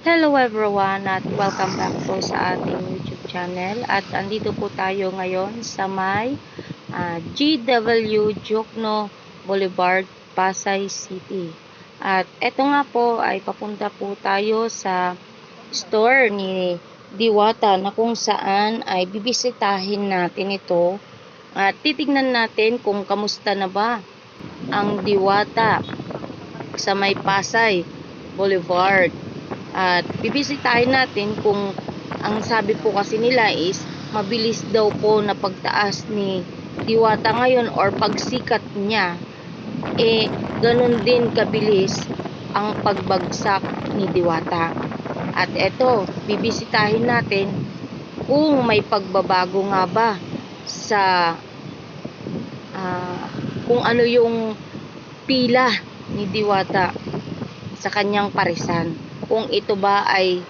Hello everyone at welcome back po sa ating YouTube channel at andito po tayo ngayon sa may ah, GW Jokno Boulevard, Pasay City. At eto nga po ay papunta po tayo sa store ni Diwata na kung saan ay bibisitahin natin ito at titignan natin kung kamusta na ba ang Diwata sa may Pasay Boulevard. At bibisitahin natin kung ang sabi po kasi nila is mabilis daw po na pagtaas ni Diwata ngayon or pagsikat niya eh ganun din kabilis ang pagbagsak ni Diwata. At eto, bibisitahin natin kung may pagbabago nga ba sa ah, kung ano yung pila ni Diwata sa kanyang parisan. Kung ito ba ay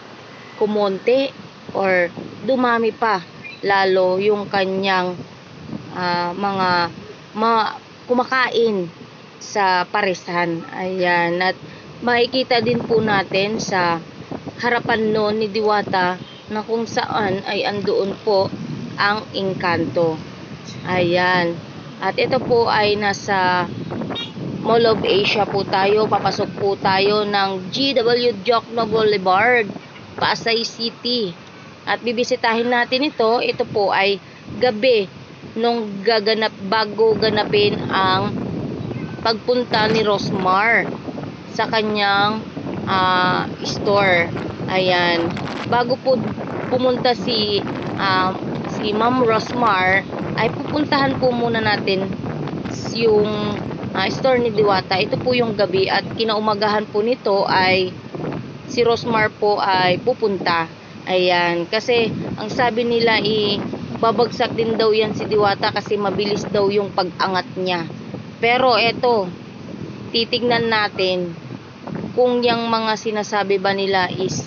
kumonte or dumami pa lalo yung kanyang ah, mga ma, kumakain sa parisan. Ayan. At makikita din po natin sa harapan noon ni Diwata na kung saan ay andoon po ang engkanto. Ayan. At ito po ay nasa Mall of Asia po tayo. Papasok po tayo ng GW Jokno Boulevard, Pasay City. At bibisitahin natin ito. Ito po ay gabi nung gaganap bago ganapin ang pagpunta ni Rosmar sa kanyang ah, store. Ayan. Bago po pumunta si ah, si Ma'am Rosmar ay pupuntahan po muna natin yung ah, store ni Diwata. Ito po yung gabi at kinaumagahan po nito ay si Rosmar po ay pupunta. Ayan. Kasi ang sabi nila i babagsak din daw yan si Diwata kasi mabilis daw yung pag-angat niya. Pero eto, titignan natin kung yung mga sinasabi ba nila is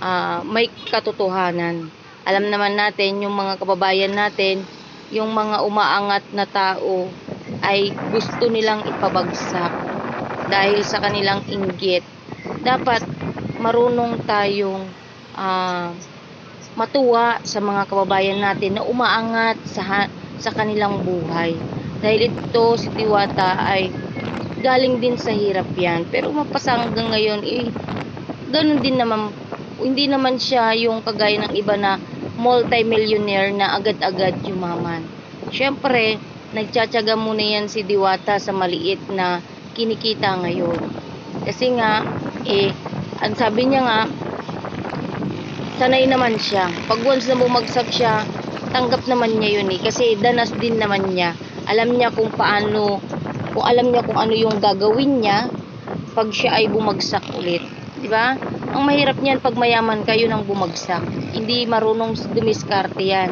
ah, may katotohanan. Alam naman natin yung mga kababayan natin, yung mga umaangat na tao ay gusto nilang ipabagsak dahil sa kanilang inggit. Dapat marunong tayong ah, matuwa sa mga kababayan natin na umaangat sa sa kanilang buhay. Dahil ito si Diwata ay galing din sa hirap yan. Pero mapasa hanggang ngayon, eh, ganun din naman, hindi naman siya yung kagaya ng iba na multi-millionaire na agad-agad yumaman. Siyempre, nagtsatsaga muna yan si Diwata sa maliit na kinikita ngayon. Kasi nga, eh, ang sabi niya nga, sanay naman siya. Pag once na bumagsak siya, tanggap naman niya yun eh. Kasi danas din naman niya. Alam niya kung paano, kung alam niya kung ano yung gagawin niya pag siya ay bumagsak ulit. Ba? Ang mahirap niyan pag mayaman kayo nang bumagsak. Hindi marunong dumiskarte yan.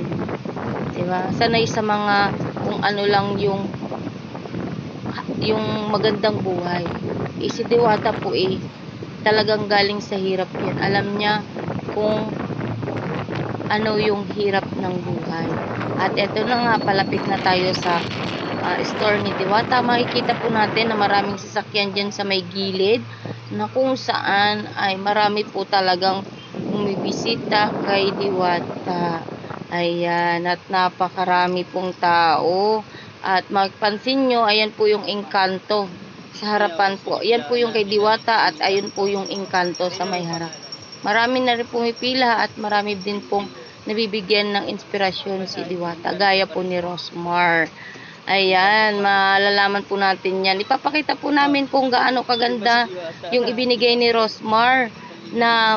Ba? Sanay sa mga kung ano lang yung yung magandang buhay. Eh, si Diwata po eh, talagang galing sa hirap yan. Alam niya kung ano yung hirap ng buhay. At eto na nga, palapit na tayo sa ah, store ni Diwata. Makikita po natin na maraming sasakyan dyan sa may gilid na kung saan ay marami po talagang bumibisita kay Diwata. Ayan, at napakarami pong tao. At magpansin nyo, ayan po yung engkanto sa harapan po. Ayan po yung kay Diwata at ayun po yung engkanto sa may harap. Marami na rin pumipila at marami din pong nabibigyan ng inspirasyon si Diwata. Gaya po ni Rosmar. Ayan, malalaman po natin yan. Ipapakita po namin kung gaano kaganda yung ibinigay ni Rosmar na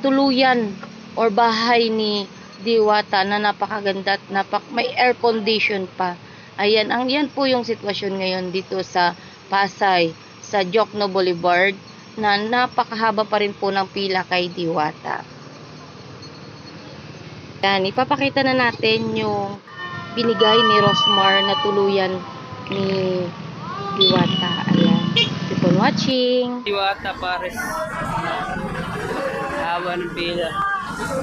tuluyan or bahay ni Diwata na napakaganda at napak may air condition pa. Ayan, ang yan po yung sitwasyon ngayon dito sa Pasay, sa Jokno Boulevard na napakahaba pa rin po ng pila kay Diwata. Yan, ipapakita na natin yung binigay ni Rosmar na tuluyan ni Diwata. Ayan. Keep on watching. Diwata pares. Haba ng pila. Yung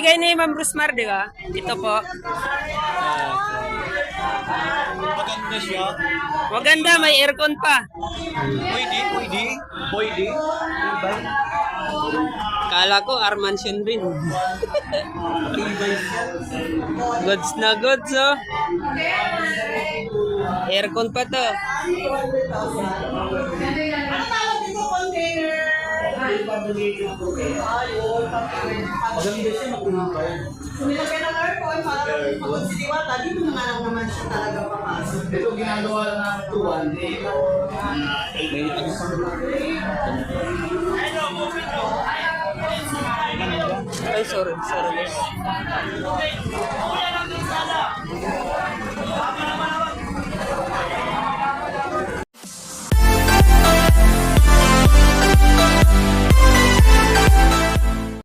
bigay ni Ma'am Rusmar, di ba? Ito po. Maganda siya. Maganda, may aircon pa. Pwede, pwede. Pwede. Kala ko Armansion rin. goods na goods, oh. Aircon pa to. Nilagyan ng aircon para pagod si Diwata, dito na naman siya talaga papasok. Ito ginagawa lang ng tuwan. Ay, sorry, sorry.